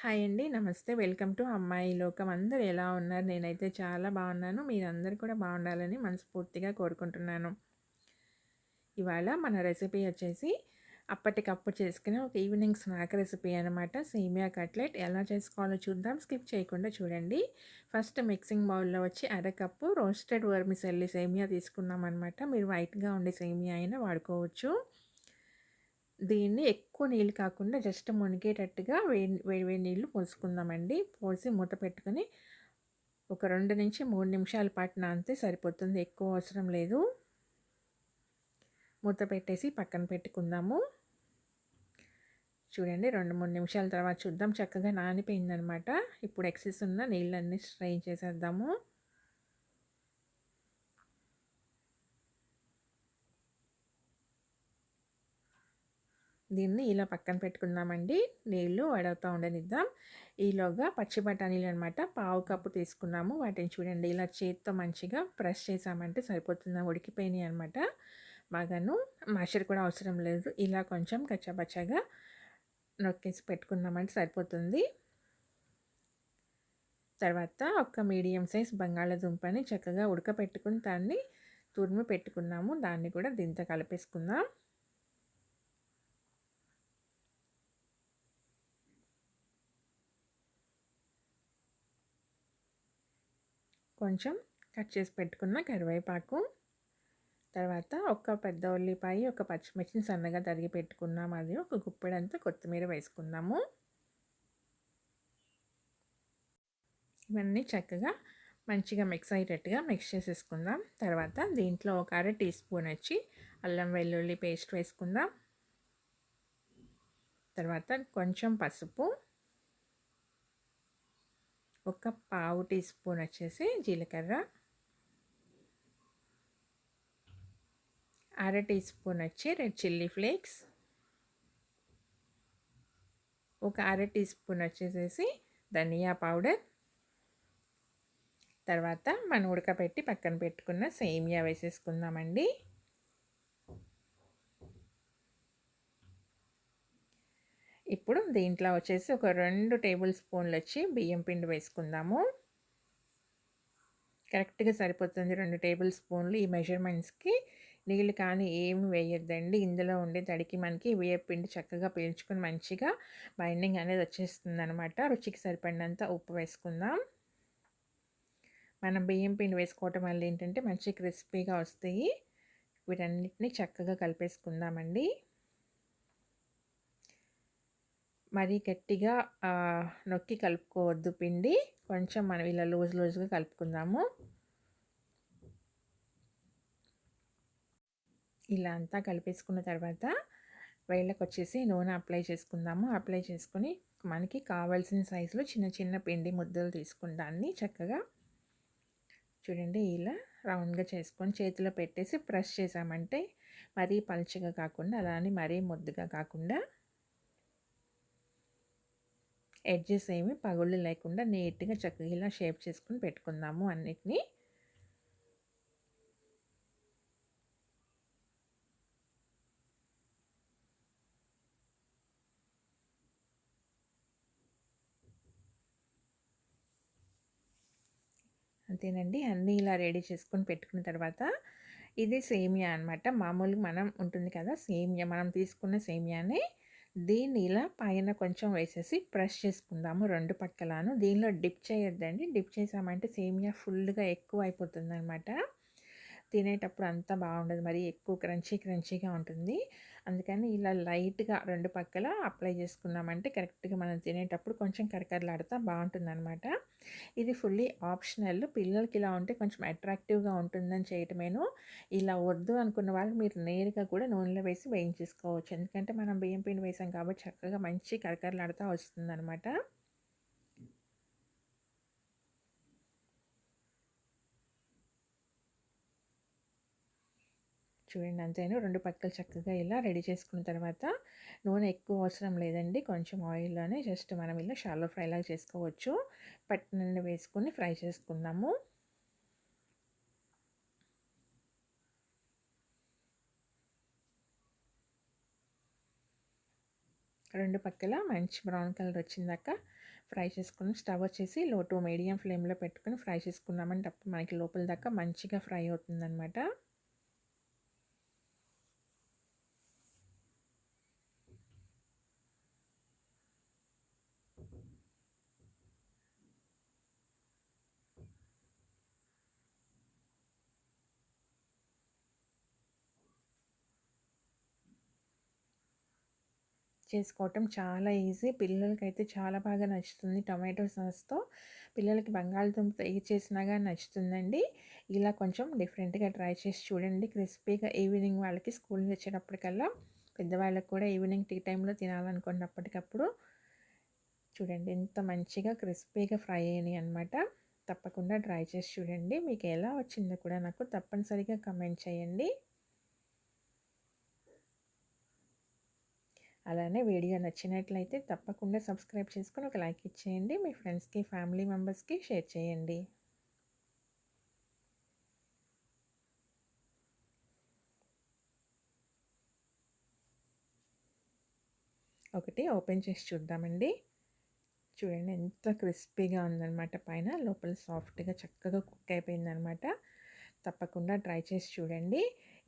Hi అండి. నమస్తే. Welcome to అమ్మాయి లోకం. అందరు ఎలా ఉన్నారు? నేనైతే చాలా బాగున్నాను. మీరందరూ కూడా బాగుండాలని మనస్ఫూర్తిగా కోరుకుంటున్నాను. ఇవాళ మన రెసిపీ వచ్చేసి అప్పటికప్పుడు చేసుకునే ఒక ఈవినింగ్ స్నాక్ రెసిపీ అనమాట సేమియా కట్లెట్ ఎలా చేసుకోవాలో చూద్దాం. స్కిప్ చేయకుండా చూడండి. ఫస్ట్ మిక్సింగ్ బౌల్లో వచ్చి అరకప్పు రోస్టెడ్ వర్మిసెల్లి సేమియా తీసుకున్నాం అనమాట మీరు వైట్గా ఉండే సేమియా అయినా వాడుకోవచ్చు. దీన్ని ఎక్కువ నీళ్ళు కాకుండా జస్ట్ మునిగేటట్టుగా వేడి వేడి వేడి నీళ్ళు పోసుకుందామండి. పోసి మూత పెట్టుకొని ఒక రెండు నుంచి మూడు నిమిషాల పాటు నానితే సరిపోతుంది. ఎక్కువ అవసరం లేదు. మూత పెట్టేసి పక్కన పెట్టుకుందాము. చూడండి రెండు మూడు నిమిషాల తర్వాత చూద్దాం. చక్కగా నానిపోయిందనమాట. ఇప్పుడు ఎక్సెస్ ఉన్న నీళ్ళన్నీ స్ట్రెయిన్ చేసేద్దాము. దీన్ని ఇలా పక్కన పెట్టుకుందామండి. నీళ్ళు వడవుతూ ఉండనిద్దాం. ఈలోగా పచ్చి బఠానీలు అనమాట పావు కప్పు తీసుకున్నాము. వాటిని చూడండి ఇలా చేతితో మంచిగా ప్రెస్ చేసామంటే సరిపోతుంది ఉడికిపోయినాయి అనమాట బాగాను మాషర్ కూడా అవసరం లేదు. ఇలా కొంచెం కచ్చబచ్చగా నొక్కేసి పెట్టుకున్నామంటే సరిపోతుంది. తర్వాత ఒక మీడియం సైజ్ బంగాళాదుంపని చక్కగా ఉడకపెట్టుకుని దాన్ని తురిమి పెట్టుకున్నాము. దాన్ని కూడా దీంతో కలిపేసుకుందాం. కొంచెం కట్ చేసి పెట్టుకున్న కరివేపాకు. తర్వాత ఒక పెద్ద ఉల్లిపాయ ఒక పచ్చిమిర్చిని సన్నగా తరిగి పెట్టుకున్నాము అది ఒక గుప్పెడంతా కొత్తిమీర వేసుకుందాము. ఇవన్నీ చక్కగా మంచిగా మిక్స్ అయ్యేటట్టుగా మిక్స్ చేసేసుకుందాం. తర్వాత దీంట్లో ఒక అర టీ స్పూన్ వచ్చి అల్లం వెల్లుల్లి పేస్ట్ వేసుకుందాం. తర్వాత కొంచెం పసుపు. ఒక పావు టీ స్పూన్ వచ్చేసి జీలకర్ర. అర టీ స్పూన్ వచ్చి రెడ్ చిల్లీ ఫ్లేక్స్. ఒక అర టీ స్పూన్ వచ్చేసేసి ధనియా పౌడర్. తర్వాత మనం ఉడకబెట్టి పక్కన పెట్టుకున్న సేమియా వేసేసుకుందామండి. ఇప్పుడు దీంట్లో వచ్చేసి ఒక రెండు టేబుల్ స్పూన్లు వచ్చి బియ్యం పిండి వేసుకుందాము. కరెక్ట్గా సరిపోతుంది రెండు టేబుల్ స్పూన్లు ఈ మెజర్మెంట్స్కి. నీళ్ళు కానీ ఏమి వేయొద్దండి. ఇందులో ఉండే తడికి మనకి బియ్యం పిండి చక్కగా పీల్చుకుని మంచిగా బైండింగ్ అనేది వచ్చేస్తుంది అనమాట రుచికి సరిపడినంత ఉప్పు వేసుకుందాం. మనం బియ్యం పిండి వేసుకోవటం వల్ల ఏంటంటే మంచి క్రిస్పీగా వస్తాయి. వీటన్నిటిని చక్కగా కలిపేసుకుందామండి. మరీ గట్టిగా నొక్కి కలుపుకోవద్దు పిండి. కొంచెం మనం ఇలా లూజ్ లూజ్గా కలుపుకుందాము. ఇలా అంతా కలిపేసుకున్న తర్వాత వేళ్ళకు వచ్చేసి నూనె అప్లై చేసుకుందాము. అప్లై చేసుకొని మనకి కావాల్సిన సైజులో చిన్న చిన్న పిండి ముద్దలు తీసుకుని దాన్ని చక్కగా. చూడండి ఇలా రౌండ్గా చేసుకొని చేతిలో పెట్టేసి ప్రెస్ చేసామంటే మరీ పలుచగా కాకుండా అలానే మరీ ముద్దుగా కాకుండా ఎడ్జెస్ ఏమి పగుళ్ళు లేకుండా నీట్గా చక్కగా ఇలా షేప్ చేసుకుని పెట్టుకుందాము అన్నిటినీ. అంతేనండి అన్నీ ఇలా రెడీ చేసుకొని పెట్టుకున్న తర్వాత ఇది సేమియా అనమాట మామూలుగా మనం ఉంటుంది కదా సేమియా మనం తీసుకున్న సేమియానే దీన్ని ఇలా పైన కొంచెం వేసేసి ప్రెస్ చేసుకుందాము రెండు పక్కలను. దీనిలో డిప్ చేయొద్దండి. డిప్ చేసామంటే సేమియా ఫుల్గా ఎక్కువ అయిపోతుంది అనమాట తినేటప్పుడు అంతా బాగుండదు. మరి ఎక్కువ క్రంచీ క్రంచీగా ఉంటుంది. అందుకని ఇలా లైట్గా రెండు పక్కల అప్లై చేసుకున్నామంటే కరెక్ట్గా మనం తినేటప్పుడు కొంచెం కరకరలాడుతా బాగుంటుంది అనమాట ఇది ఫుల్లీ ఆప్షనల్. పిల్లలకి ఇలా ఉంటే కొంచెం అట్రాక్టివ్గా ఉంటుందని చేయటమేను. ఇలా వద్దు అనుకున్న వాళ్ళు మీరు నేరుగా కూడా నూనెలో వేసి వేయించేసుకోవచ్చు. ఎందుకంటే మనం బియ్యం పిండి వేసాం కాబట్టి చక్కగా మంచి కరకరలాడుతూ వస్తుందన్నమాట. చూడండి అంతేను. రెండు పక్కలు చక్కగా ఇలా రెడీ చేసుకున్న తర్వాత నూనె ఎక్కువ అవసరం లేదండి. కొంచెం ఆయిల్లోనే జస్ట్ మనం ఇలా షాలో ఫ్రైలాగా చేసుకోవచ్చు. పట్టిన వేసుకొని ఫ్రై చేసుకుందాము. రెండు పక్కల మంచి బ్రౌన్ కలర్ వచ్చిందాక ఫ్రై చేసుకుని స్టవ్ వచ్చేసి లో టు మీడియం ఫ్లేమ్లో పెట్టుకొని ఫ్రై చేసుకున్నామంటే అప్పుడు మనకి లోపల దాకా మంచిగా ఫ్రై అవుతుందన్నమాట. చేసుకోవటం చాలా ఈజీ. పిల్లలకైతే చాలా బాగా నచ్చుతుంది టొమాటో సాస్తో. పిల్లలకి బంగాళదుంప ఏ చేసినా కానీ నచ్చుతుందండి. ఇలా కొంచెం డిఫరెంట్గా ట్రై చేసి చూడండి. క్రిస్పీగా ఈవినింగ్ వాళ్ళకి స్కూల్ వచ్చేటప్పటికల్లా పెద్దవాళ్ళకి కూడా ఈవినింగ్ టీ టైంలో తినాలనుకున్నప్పటికప్పుడు చూడండి ఎంత మంచిగా క్రిస్పీగా ఫ్రై అయినాయి అనమాట తప్పకుండా ట్రై చేసి చూడండి. మీకు ఎలా వచ్చిందో కూడా నాకు తప్పనిసరిగా కమెంట్ చేయండి. అలానే వీడియో నచ్చినట్లయితే తప్పకుండా సబ్స్క్రైబ్ చేసుకొని ఒక లైక్ ఇచ్చేయండి. మీ ఫ్రెండ్స్కి ఫ్యామిలీ మెంబర్స్కి షేర్ చేయండి. ఒకటి ఓపెన్ చేసి చూద్దామండి. చూడండి ఎంత క్రిస్పీగా ఉందన్నమాట పైన. లోపల సాఫ్ట్గా చక్కగా కుక్ అయిపోయిందనమాట తప్పకుండా ట్రై చేసి చూడండి.